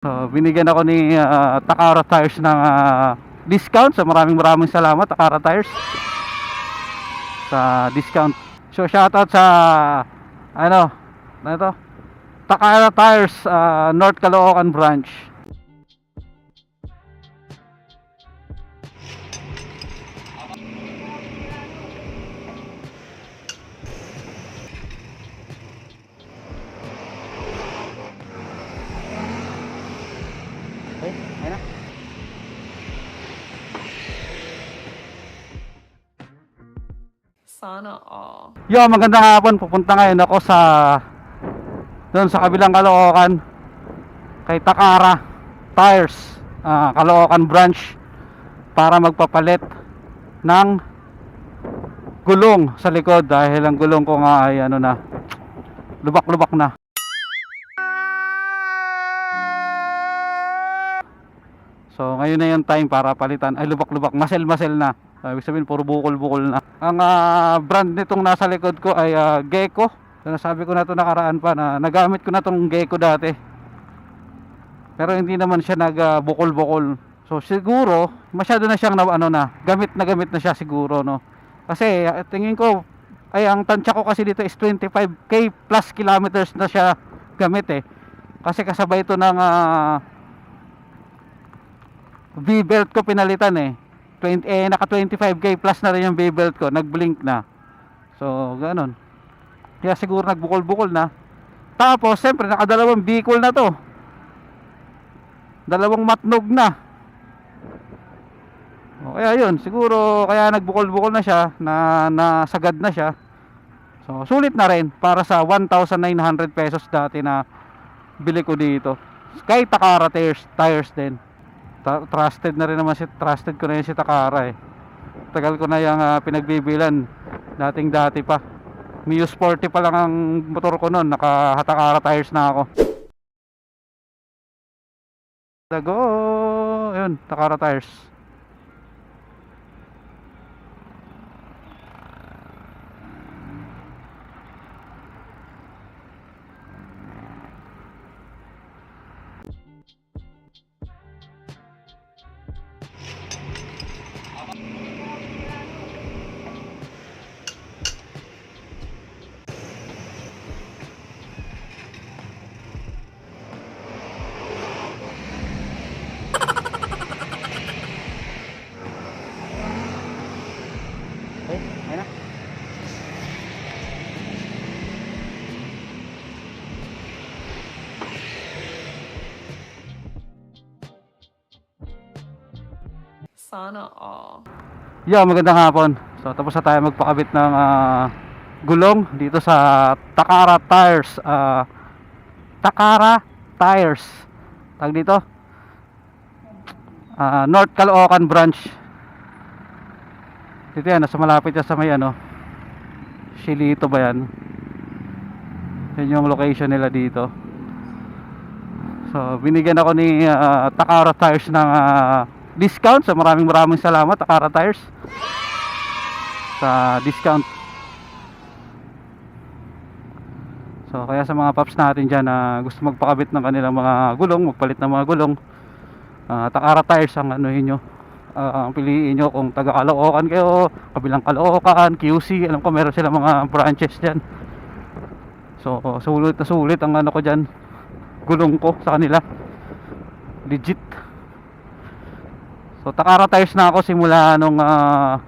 So, binigyan ako ni ah, Takara Tires ng ah, discount. So, maraming maraming salamat Takara Tires sa discount. So, shoutout sa ano, ano ito? Takara Tires ah, North Caloocan branch. Sana all. Yo, magandang hapon. Pupunta ngayon ako sa doon sa kabilang Caloocan kay Takara Tires, ah, Caloocan branch para magpapalit ng gulong sa likod dahil ang gulong ko nga ay ano na lubak-lubak na. So ngayon na yung time para palitan ay lubak-lubak, masel-masel na. Uh, ibig sabihin puro bukol-bukol na. Ang ah, brand nitong nasa likod ko ay ah, Gecko. So, nasabi ko na to nakaraan pa na nagamit ko na tong Gecko dati. Pero hindi naman siya nagbukol-bukol. So siguro masyado na siyang na, ano na, gamit na gamit na siya siguro no. Kasi ah, tingin ko ay ang tansya ko kasi dito is 25k plus kilometers na siya gamit eh. Kasi kasabay ito ng ah, V-belt ko pinalitan eh. 20, eh naka 25k plus na rin yung V-belt ko, nag-blink na. So, ganun. Kaya siguro nagbukol-bukol na. Tapos, siyempre, nakadalawang bicol na to. Dalawang matnog na. O, kaya yun, siguro, kaya nagbukol-bukol na siya, na nasagad na siya. So, sulit na rin para sa 1,900 pesos dati na bili ko dito. Kay Takara tires, tires din. Trusted na rin naman si trusted ko na yun si Takara eh. Tagal ko na yung ah, pinagbibilan. Dating dati pa. Mio Sporty pa lang ang motor ko noon, naka Takara tires na ako. Go! Yun, Takara tires. Sana all. Yeah, magandang hapon. So tapos na tayo magpakabit ng ah, gulong dito sa Takara Tires. ah, Takara Tires. Tag dito. Ah, North Caloocan branch. Dito yan, nasa malapit yan sa may ano. Shilito ba yan? Yan yung location nila dito. So, binigyan ako ni ah, Takara Tires ng ah, discount. So, maraming maraming salamat Takara Tires sa discount. So, kaya sa mga paps natin dyan na gusto magpakabit ng kanilang mga gulong, magpalit ng mga gulong, ah, Takara Tires ang anuhin nyo. Ah, ang piliin nyo kung taga Caloocan kayo, kabilang Caloocan, QC, alam ko meron sila mga branches dyan. So, sulit na sulit ang ano ko dyan, gulong ko sa kanila. Legit. So, Takara tires na ako simula nung ah,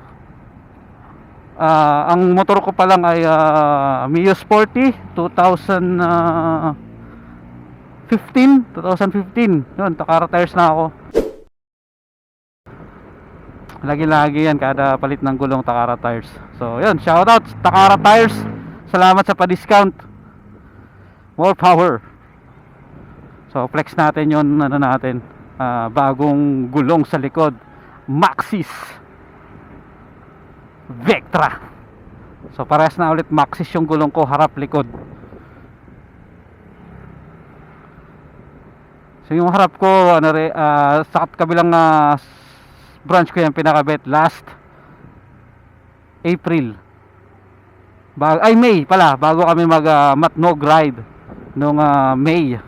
ah, ang motor ko pa lang ay ah, Mio Sporty 2015 2015 yun Takara tires na ako. Lagi-lagi yan kada palit ng gulong Takara tires so yun shoutout Takara tires salamat sa pa-discount. More power. So flex natin yun ano natin ah, bagong gulong sa likod. Maxis. Vectra. So parehas na ulit Maxis yung gulong ko harap likod. So yung harap ko ano ah, sa kabilang s- branch ko yan pinakabit last April. Bag ay May pala bago kami mag ah, matnog ride nung ah, May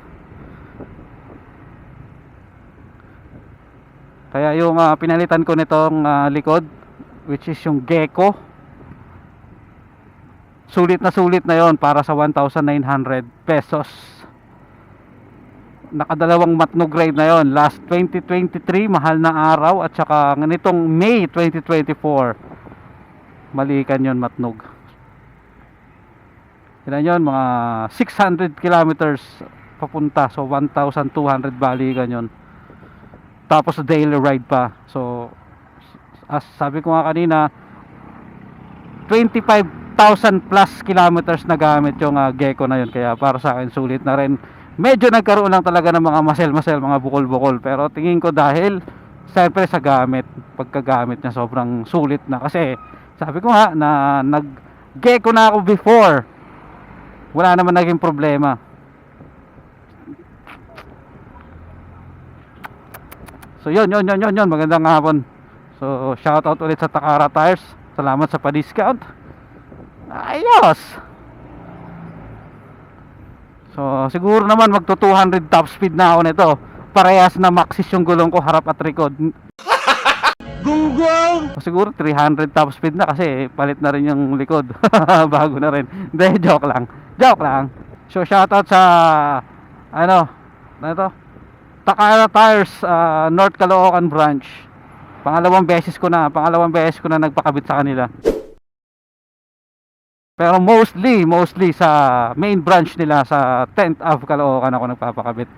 Kaya yung ah, pinalitan ko nitong ah, likod, which is yung Gecko, sulit na sulit na yon para sa 1,900 pesos. Nakadalawang matnog grade na yon. Last 2023, mahal na araw at saka nitong May 2024, malikan yon matnog. Ilan yun? Mga 600 kilometers papunta. So, 1,200 balikan yun. Tapos daily ride pa. So, as sabi ko nga kanina, 25,000 plus kilometers na gamit yung uh, Gecko na yun. Kaya para sa akin, sulit na rin. Medyo nagkaroon lang talaga ng mga masel-masel, mga bukol-bukol. Pero tingin ko dahil, siyempre sa gamit, pagkagamit niya sobrang sulit na. Kasi, sabi ko nga, na nag-Gecko na ako before wala naman naging problema so yun yun yun yun yun magandang hapon so shout out ulit sa Takara Tires salamat sa pa-discount ayos so siguro naman magto 200 top speed na ako nito parehas na maxis yung gulong ko harap at likod Gunggong! Siguro 300 top speed na kasi palit na rin yung likod. Bago na rin. Hindi, joke lang. Joke lang. So, shoutout sa ano, ano to? Takara Tires ah, North Caloocan branch. Pangalawang beses ko na, pangalawang beses ko na nagpakabit sa kanila. Pero mostly, mostly sa main branch nila sa 10th of Caloocan ako nagpapakabit.